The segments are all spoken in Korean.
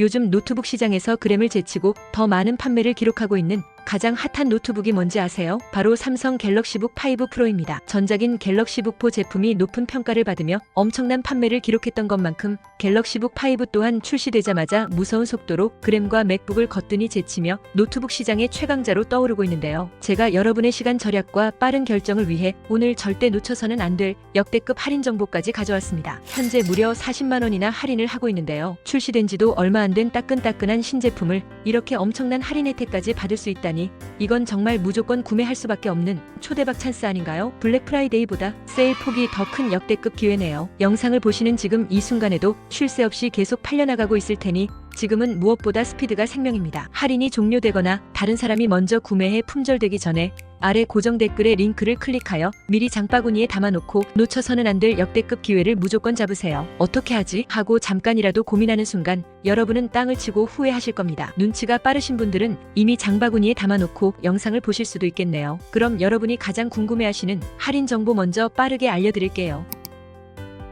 요즘 노트북 시장에서 그램을 제치고 더 많은 판매를 기록하고 있는 가장 핫한 노트북이 뭔지 아세요? 바로 삼성 갤럭시북 5 프로입니다. 전작인 갤럭시북 4 제품이 높은 평가를 받으며 엄청난 판매를 기록했던 것만큼 갤럭시북 5 또한 출시되자마자 무서운 속도로 그램과 맥북을 거뜬히 제치며 노트북 시장의 최강자로 떠오르고 있는데요. 제가 여러분의 시간 절약과 빠른 결정을 위해 오늘 절대 놓쳐서는 안 될 역대급 할인 정보까지 가져왔습니다. 현재 무려 40만 원이나 할인을 하고 있는데요. 출시된 지도 얼마 안 된 따끈따끈한 신제품을 이렇게 엄청난 할인 혜택까지 받을 수 있다니 이건 정말 무조건 구매할 수밖에 없는 초대박 찬스 아닌가요? 블랙 프라이데이보다 세일 폭이 더 큰 역대급 기회네요. 영상을 보시는 지금 이 순간에도 쉴 새 없이 계속 팔려나가고 있을 테니 지금은 무엇보다 스피드가 생명입니다. 할인이 종료되거나 다른 사람이 먼저 구매해 품절되기 전에 아래 고정 댓글에 링크를 클릭하여 미리 장바구니에 담아놓고 놓쳐서는 안 될 역대급 기회를 무조건 잡으세요. 어떻게 하지? 하고 잠깐이라도 고민하는 순간 여러분은 땅을 치고 후회하실 겁니다. 눈치가 빠르신 분들은 이미 장바구니에 담아놓고 영상을 보실 수도 있겠네요. 그럼 여러분이 가장 궁금해하시는 할인 정보 먼저 빠르게 알려드릴게요.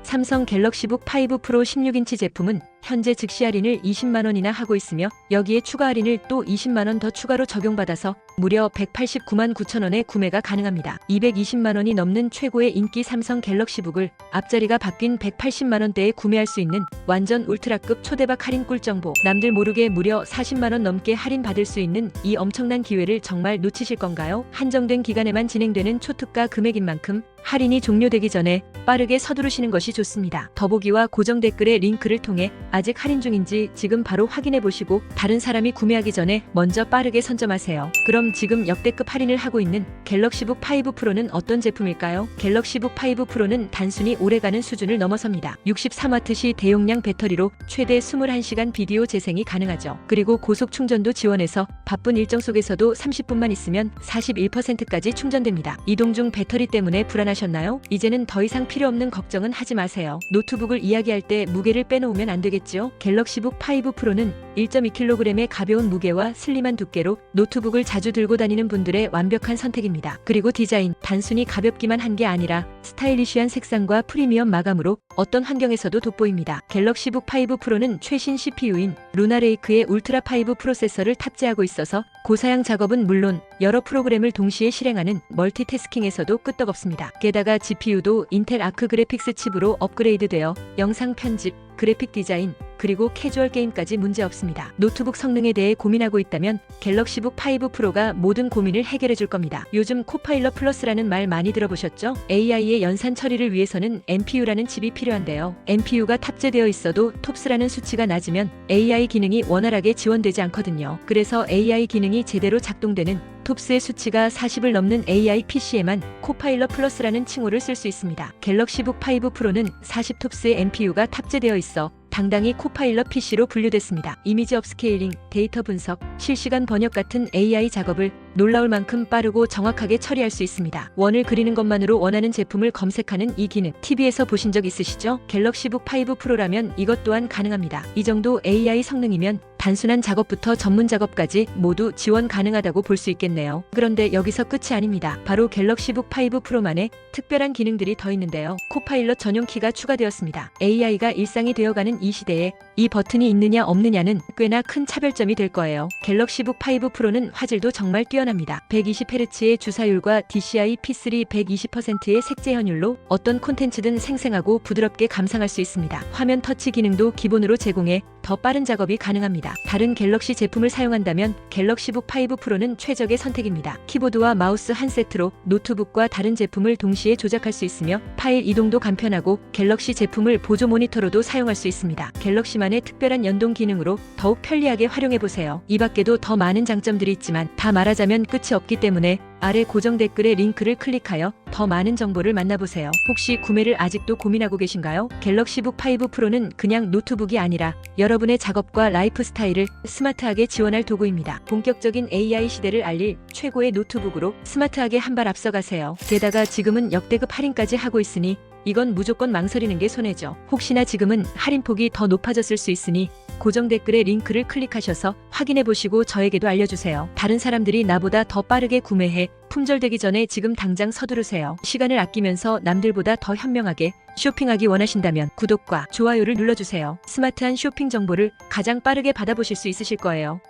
삼성 갤럭시북 5 프로 16인치 제품은 현재 즉시 할인을 20만 원이나 하고 있으며 여기에 추가 할인을 또 20만 원 더 추가로 적용받아서 무려 189만 9천 원에 구매가 가능합니다. 220만 원이 넘는 최고의 인기 삼성 갤럭시북을 앞자리가 바뀐 180만 원대에 구매할 수 있는 완전 울트라급 초대박 할인 꿀 정보. 남들 모르게 무려 40만 원 넘게 할인 받을 수 있는 이 엄청난 기회를 정말 놓치실 건가요? 한정된 기간에만 진행되는 초특가 금액인 만큼 할인이 종료되기 전에 빠르게 서두르시는 것이 좋습니다. 더보기와 고정 댓글의 링크를 통해 아직 할인 중인지 지금 바로 확인해 보시고 다른 사람이 구매하기 전에 먼저 빠르게 선점하세요. 그럼 지금 역대급 할인을 하고 있는 갤럭시북 5 프로는 어떤 제품일까요? 갤럭시북 5 프로는 단순히 오래가는 수준을 넘어섭니다. 63와트시 대용량 배터리로 최대 21시간 비디오 재생이 가능하죠. 그리고 고속 충전도 지원해서 바쁜 일정 속에서도 30분만 있으면 41%까지 충전됩니다. 이동 중 배터리 때문에 불안하셨나요? 이제는 더 이상 필요 없는 걱정은 하지 마세요. 노트북을 이야기할 때 무게를 빼놓으면 안 되겠죠? 갤럭시북 5 프로는 1.2kg의 가벼운 무게와 슬림한 두께로 노트북을 자주 들고 다니는 분들의 완벽한 선택입니다. 그리고 디자인, 단순히 가볍기만 한 게 아니라 스타일리쉬한 색상과 프리미엄 마감으로 어떤 환경에서도 돋보입니다. 갤럭시북 5 프로는 최신 CPU인 루나레이크의 울트라 5 프로세서를 탑재하고 있어서 고사양 작업은 물론 여러 프로그램을 동시에 실행하는 멀티태스킹에서도 끄떡없습니다. 게다가 GPU도 인텔 아크 그래픽스 칩으로 업그레이드되어 영상 편집, 그래픽 디자인, 그리고 캐주얼 게임까지 문제 없습니다. 노트북 성능에 대해 고민하고 있다면 갤럭시북 5 프로가 모든 고민을 해결해 줄 겁니다. 요즘 코파일럿 플러스라는 말 많이 들어보셨죠? AI의 연산 처리를 위해서는 NPU라는 칩이 필요한데요. NPU가 탑재되어 있어도 톱스라는 수치가 낮으면 AI 기능이 원활하게 지원되지 않거든요. 그래서 AI 기능이 제대로 작동되는 톱스의 수치가 40을 넘는 AI PC에만 코파일럿 플러스라는 칭호를 쓸 수 있습니다. 갤럭시북 5 프로는 40 톱스의 NPU가 탑재되어 있어 당당히 코파일럿 PC로 분류됐습니다. 이미지 업스케일링, 데이터 분석, 실시간 번역 같은 AI 작업을 놀라울 만큼 빠르고 정확하게 처리할 수 있습니다. 원을 그리는 것만으로 원하는 제품을 검색하는 이 기능. TV에서 보신 적 있으시죠? 갤럭시북 5 프로라면 이것 또한 가능합니다. 이 정도 AI 성능이면 단순한 작업부터 전문 작업까지 모두 지원 가능하다고 볼 수 있겠네요. 그런데 여기서 끝이 아닙니다. 바로 갤럭시북 5 프로만의 특별한 기능들이 더 있는데요. 코파일럿 전용 키가 추가되었습니다. AI가 일상이 되어가는 이 시대에 이 버튼이 있느냐 없느냐는 꽤나 큰 차별점이 될 거예요. 갤럭시북 5 프로는 화질도 정말 뛰어납니다. 120Hz의 주사율과 DCI P3 120%의 색재 현율로 어떤 콘텐츠든 생생하고 부드럽게 감상할 수 있습니다. 화면 터치 기능도 기본으로 제공해 더 빠른 작업이 가능합니다. 다른 갤럭시 제품을 사용한다면 갤럭시북 5 프로는 최적의 선택입니다. 키보드와 마우스 한 세트로 노트북과 다른 제품을 동시에 조작할 수 있으며 파일 이동도 간편하고 갤럭시 제품을 보조 모니터로도 사용할 수 있습니다. 갤럭시만의 특별한 연동 기능으로 더욱 편리하게 활용해 보세요. 이 밖에도 더 많은 장점들이 있지만 다 말하자면 끝이 없기 때문에 아래 고정 댓글에 링크를 클릭하여 더 많은 정보를 만나보세요. 혹시 구매를 아직도 고민하고 계신가요? 갤럭시북 5 프로는 그냥 노트북이 아니라 여러분의 작업과 라이프 스타일을 스마트하게 지원할 도구입니다. 본격적인 AI 시대를 알릴 최고의 노트북으로 스마트하게 한 발 앞서가세요. 게다가 지금은 역대급 할인까지 하고 있으니 이건 무조건 망설이는 게 손해죠. 혹시나 지금은 할인폭이 더 높아졌을 수 있으니 고정 댓글에 링크를 클릭하셔서 확인해 보시고 저에게도 알려주세요. 다른 사람들이 나보다 더 빠르게 구매해 품절되기 전에 지금 당장 서두르세요. 시간을 아끼면서 남들보다 더 현명하게 쇼핑하기 원하신다면 구독과 좋아요를 눌러주세요. 스마트한 쇼핑 정보를 가장 빠르게 받아보실 수 있으실 거예요.